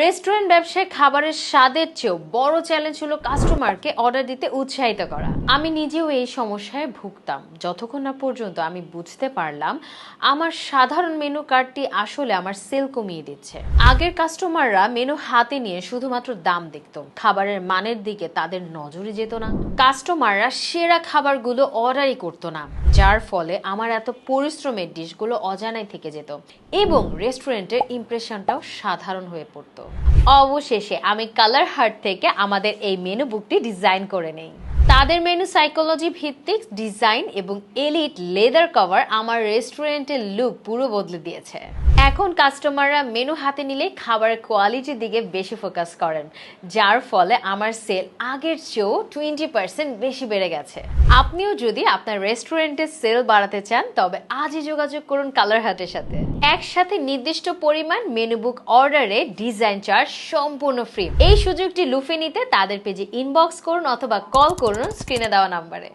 Restaurant ব্যবসায় খাবারের স্বাদের চেয়েও বড় চ্যালেঞ্জ হলো কাস্টমারকে অর্ডার দিতে উৎসাহিত করা। আমি নিজেও এই সমস্যায় ভুগতাম। যতক্ষণ না পর্যন্ত আমি বুঝতে পারলাম, আমার সাধারণ মেনু কার্ডটি আসলে আমার সেল কমিয়ে দিচ্ছে। আগের কাস্টমাররা মেনু হাতে নিয়ে শুধুমাত্র দাম দেখত। খাবারের মানের দিকে তাদের নজরে যেত না। কাস্টমাররা সেরা খাবারগুলো অর্ডারই করতো না, যার ফলে আমার এত পরিশ্রমের ডিশগুলো অজানায় থেকে যেত। এবং রেস্টুরেন্টের ইমপ্রেশনটাও সাধারণ হয়ে পড়তো। অবশেষে আমি কালার হার্ট থেকে আমাদের এই মেনু বুকটি ডিজাইন করে নেই। তাদের মেনু সাইকোলজি ভিত্তিক ডিজাইন এবং এলিট লেদার কভার আমার রেস্টুরেন্টের লুক পুরো বদলে দিয়েছে। এখন কাস্টমাররা মেনু হাতে নিলে খাবারের কোয়ালিটির দিকে বেশি ফোকাস করেন, যার ফলে আমার সেল আগের চেয়েও টোয়েন্টি পার্সেন্ট বেশি বেড়ে গেছে। আপনিও যদি আপনার রেস্টুরেন্টের সেল বাড়াতে চান, তবে আজই যোগাযোগ করুন কালার হাটের সাথে। একসাথে নির্দিষ্ট পরিমাণ মেনু বুক অর্ডারে ডিজাইন চার্জ সম্পূর্ণ ফ্রি এই সুযোগটি লুফে নিতে তাদের পেজে ইনবক্স করুন অথবা কল করুন স্ক্রিনে দেওয়া নাম্বারে।